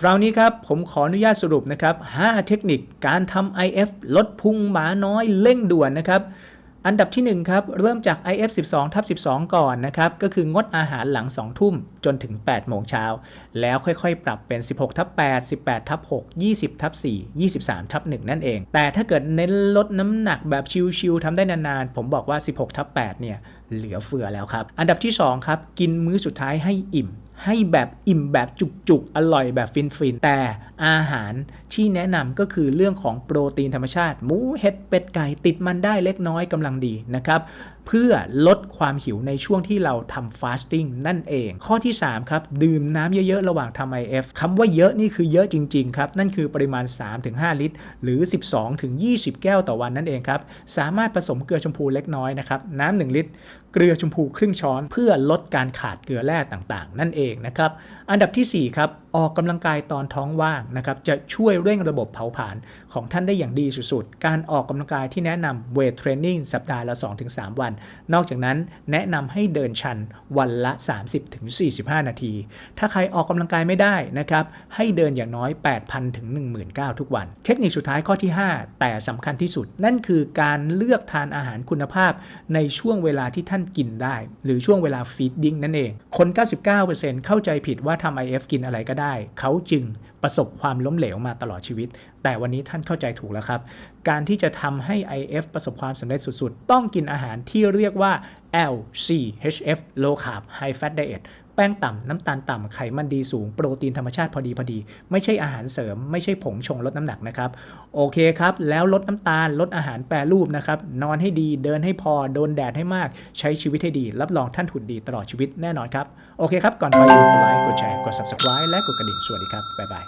คราวนี้ครับ ผมขออนุญาตสรุปนะครับ 5 เทคนิคการทำ IF ลดพุงหมาน้อยเร่งด่วนนะครับ อันดับที่ 1 ครับ เริ่มจาก IF 12ทับ12 ก่อนนะครับ ก็คืองดอาหารหลัง 2 ทุ่มจนถึง 8 โมงเช้า แล้วค่อยๆ ปรับเป็น 16ทับ8 18ทับ6 20ทับ4 23ทับ1นั่นเอง แต่ถ้าเกิดเน้นลดน้ำหนักแบบชิลๆทำได้นานๆ ผมบอกว่า 16ทับ8เนี่ย เหลือเฟือแล้วครับ อันดับที่ 2 ครับ กินมื้อสุดท้ายให้อิ่ม ให้แบบอิ่มแบบจุกๆ อร่อยแบบฟินๆ แต่อาหารที่แนะนำก็คือเรื่องของโปรตีนธรรมชาติ หมูเห็ดเป็ดไก่ติดมันได้เล็กน้อยกำลังดีนะครับ เพื่อลดความหิวในช่วงที่เราทำฟาสติ้งนั่นเอง ข้อที่ 3 ครับ ดื่มน้ำเยอะๆ ระหว่างทำ IF คำว่าเยอะนี่คือเยอะจริง ๆ ครับ นั่นคือปริมาณ 3-5 ลิตร หรือ 12-20 แก้วต่อวันนั่นเองครับ สามารถผสมเกลือชมพูเล็กน้อยนะครับ น้ำ 1 ลิตร เกลือชมพูครึ่งช้อน เพื่อลดการขาดเกลือแร่ต่างๆ นั่นเองนะครับ อันดับทีสี่4 ครับ ออกกำลังกายตอนท้องว่างนะครับ จะช่วยเร่งระบบเผาผลาญของท่านได้อย่างดีสุดๆ การออกกำลังกายที่แนะนำเวทเทรนนิ่งสัปดาห์ละ 2-3 วันนอกจากนั้นแนะนำให้เดินชันวันละ 30-45 นาที ถ้าใครออกกำลังกายไม่ได้นะครับให้เดินอย่างน้อย 8,000 ถึง 19,000 ทุกวัน เทคนิคสุดท้ายข้อที่ 5 แต่สำคัญที่สุด นั่นคือการเลือกทานอาหารคุณภาพในช่วงเวลาที่ท่านกินได้ หรือช่วงเวลาฟีดดิ้งนั่นเอง คน 99%เข้าใจผิดว่าทำ IF กินอะไรก็ได้ เขาจึงประสบความล้มเหลวมาตลอดชีวิต แต่วันนี้ท่านเข้าใจถูกแล้วครับ การที่จะทำให้ IF ประสบความสำเร็จสุด ๆ ต้องกินอาหารที่เรียกว่า LCHF Low Carb High Fat Diet แป้งต่ำ น้ำตาลต่ำ ไขมันดีสูง โปรตีนธรรมชาติพอดีพอดี ไม่ใช่อาหารเสริม ไม่ใช่ผงชงลดน้ำหนักนะครับ โอเคครับ แล้วลดน้ำตาล ลดอาหารแปรรูปนะครับ นอนให้ดี เดินให้พอ โดนแดดให้มาก ใช้ชีวิตให้ดี รับรองท่านหุ่นดีตลอดชีวิตแน่นอนครับ โอเคครับ ก่อนไปกดไลค์ กดแชร์ กด subscribe และกดกระดิ่ง สวัสดีครับ บ๊ายบาย